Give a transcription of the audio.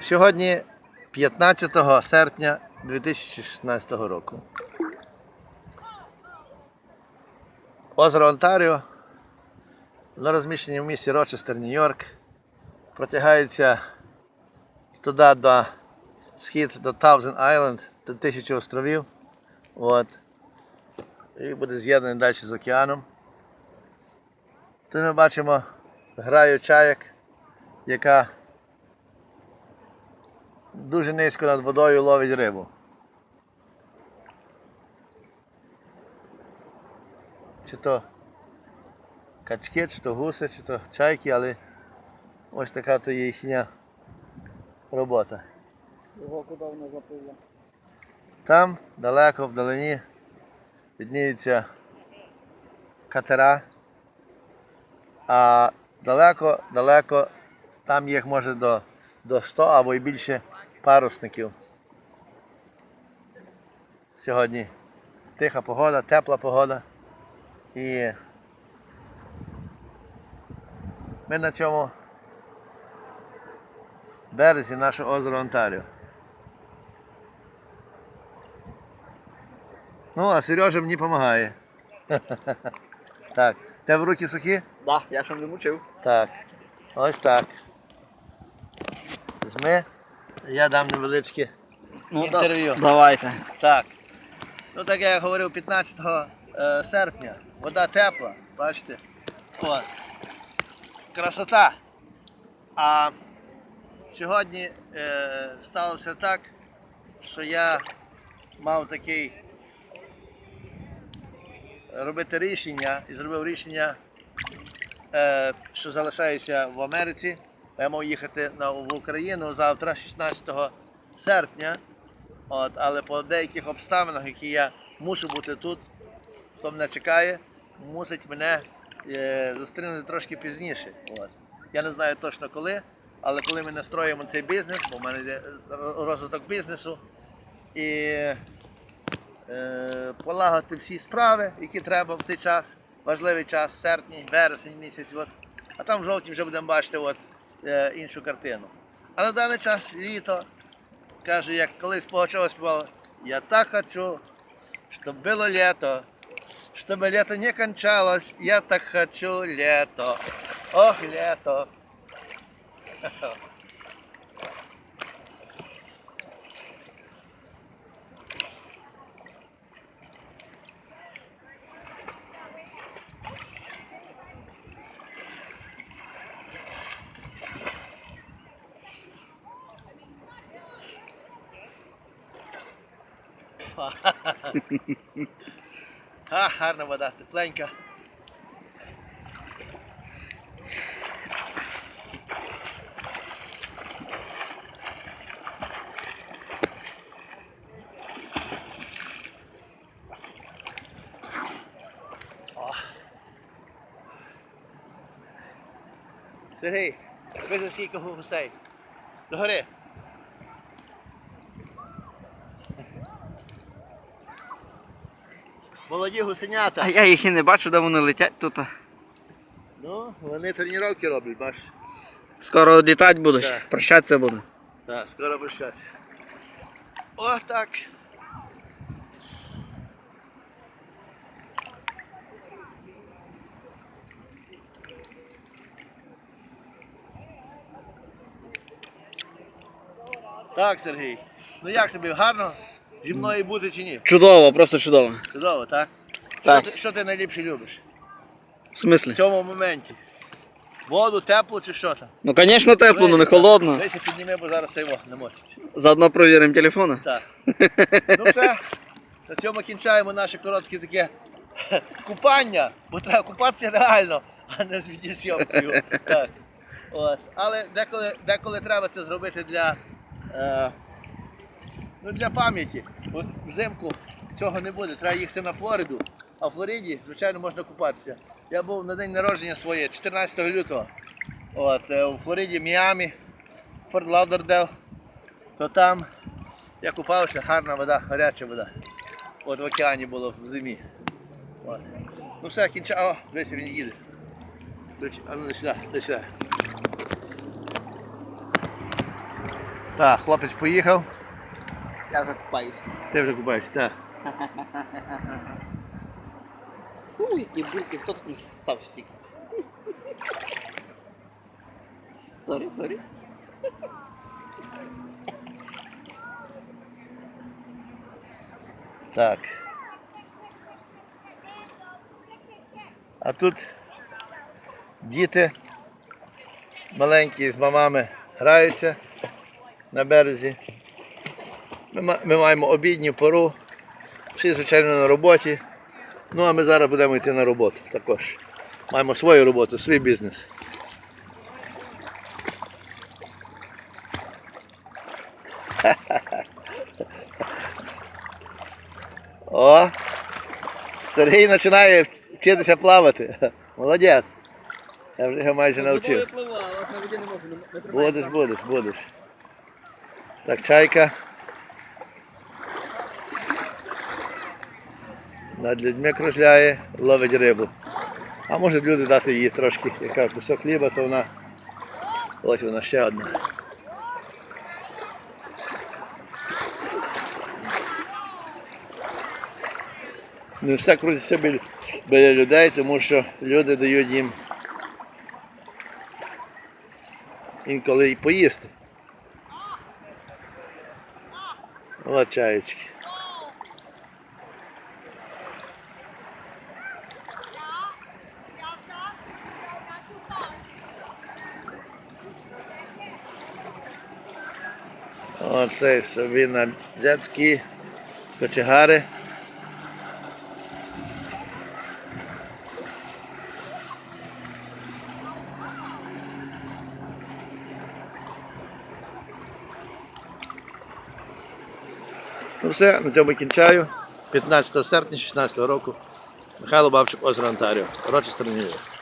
Сьогодні 15 серпня 2016 року. Озеро Онтаріо, воно розміщене в місті Рочестер, Нью-Йорк. Протягається туди до схід до Thousand Island, до тисячі островів. От. І буде з'єднаний далі з океаном. Тут ми бачимо граю чаяк, яка дуже низько над водою ловить рибу. Чи то качки, чи то гуси, чи то чайки, але ось така то є їхня робота. Його куди воно запливло? Там далеко вдалині відніються катера, а далеко, далеко там їх може до, до 100 або й більше парусників. Сьогодні тиха погода, тепла погода. І ми на цьому березі нашого озера Онтаріо. Ну, а Сережа мені допомагає. Так. Тебе руки сухі? Да, я ж не мучив. Так. Ось так. Візьми. Я дам невеличке інтерв'ю. Ну, Давайте. Так. Ну, так як я говорив, 15 е, серпня. Вода тепла, бачите? О, красота. А сьогодні е, сталося так, що я мав такий робити рішення і зробив рішення, е, що залишаюся в Америці. Я мав їхати в Україну завтра, 16 серпня. От, але по деяких обставинах, які я мушу бути тут, хто мене чекає, мусить мене е, зустрінути трошки пізніше. От. Я не знаю точно коли, але коли ми настроїмо цей бізнес, бо в мене йде розвиток бізнесу, і е, полагодити всі справи, які треба в цей час, важливий час, серпні, вересень місяць. От. А там в жовтні вже будемо бачити от, іншу картину. А на даний час літо, каже, як колись Погачова співала, я так хочу, щоб було літо, щоб літо не кончалось, я так хочу літо. Ох, літо. А, гарна вода, тепленька. О. Сергій, вижу скільки гусей. Догори. Молоді гусенята. А я їх і не бачу, де вони летять тут. Ну, вони тренування роблять, бачиш. Скоро літати будуть, Так. прощатися буду. Так, скоро прощатися. О, так. Так, Сергій. Ну як тобі, гарно зі мною бути чи ні? Чудово, просто чудово. Чудово, так? Так. Що, ти, що ти найліпше любиш В смислі? в цьому моменті? Воду, теплу чи що там? Ну, звісно, тепло, але не холодно. Дивися, підніми, бо зараз його не мочить. Заодно провіримо телефони. Так. Ну все. На цьому кінчаємо наше коротке таке купання, бо треба купатися реально, а не з відеосйомкою. Так. От. Але деколи, деколи треба це зробити для, е, ну, для пам'яті. Взимку цього не буде. Треба їхати на Флориду. А в Флориді, звичайно, можна купатися. Я був на день народження своє, 14 лютого. От, е, у Флориді, Міамі, Форт Лаудердел. То там я купався, гарна вода, гаряча вода. От в океані було в зимі. От. Ну все, кінча. О, дивися, він їде. А ну сюди, дай сюди. Так, хлопець поїхав. Я вже купаюся. Ти вже купаєшся, так. Фу, які бульки, хто тут ссав стільки? Сорі, сорі. Так. А тут діти маленькі з мамами граються на березі. Ми, ми маємо обідню пору. Всі, звичайно, на роботі. Ну, а ми зараз будемо йти на роботу також. Маємо свою роботу, свій бізнес. О! Сергій починає вчитися плавати. Молодець. Я вже його майже навчив. Будеш, будеш, будеш. Так, чайка. Над людьми кружляє, ловить рибу. А може люди дати їй трошки яка кусок хліба, то вона. Ось вона ще одна. Не все крутиться біля, людей, тому що люди дають їм інколи й поїсти. От чаєчки. Оце собі на джетські кочегари. Ну все, на цьому кінчаю. 15 серпня 2016 року. Михайло Бабчук, озеро Онтаріо. Рочестер Нью-Йорк.